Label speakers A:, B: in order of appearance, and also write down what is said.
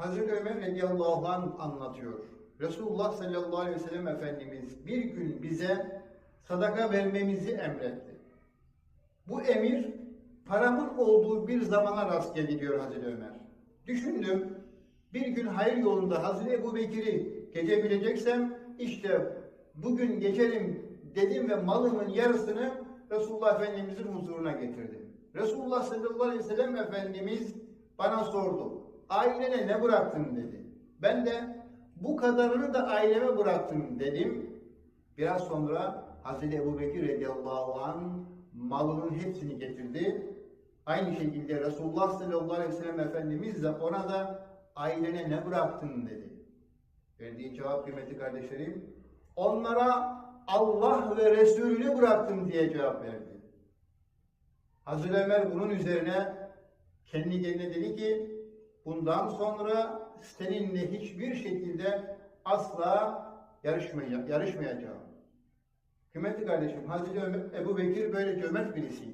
A: Hazreti Ömer radıyallahu anh anlatıyor. Resulullah sallallahu aleyhi ve sellem Efendimiz bir gün bize sadaka vermemizi emretti. Bu emir paramın olduğu bir zamana rast geldi diyor Hazreti Ömer. Düşündüm, bir gün hayır yolunda Hazreti Ebu Bekir'i geçebileceksem işte bugün geçerim dedim ve malımın yarısını Resulullah Efendimizin huzuruna getirdim. Resulullah sallallahu aleyhi ve sellem Efendimiz bana sordu. Ailene ne bıraktın dedi. Ben de bu kadarını da aileme bıraktım dedim. Biraz sonra Hazreti Ebu Bekir radıyallahu anh malının hepsini getirdi. Aynı şekilde Resulullah sallallahu aleyhi ve sellem Efendimiz de ona da ailene ne bıraktın dedi. Verdiği cevap kıymetli kardeşlerim, onlara Allah ve Resulünü bıraktım diye cevap verdi. Hazreti Ömer bunun üzerine kendi kendine dedi ki, bundan sonra seninle hiçbir şekilde asla yarışmaya, yarışmayacağım. Kıymetli kardeşim, Hazreti Ömer, Ebu Bekir böyle cömert birisiydi.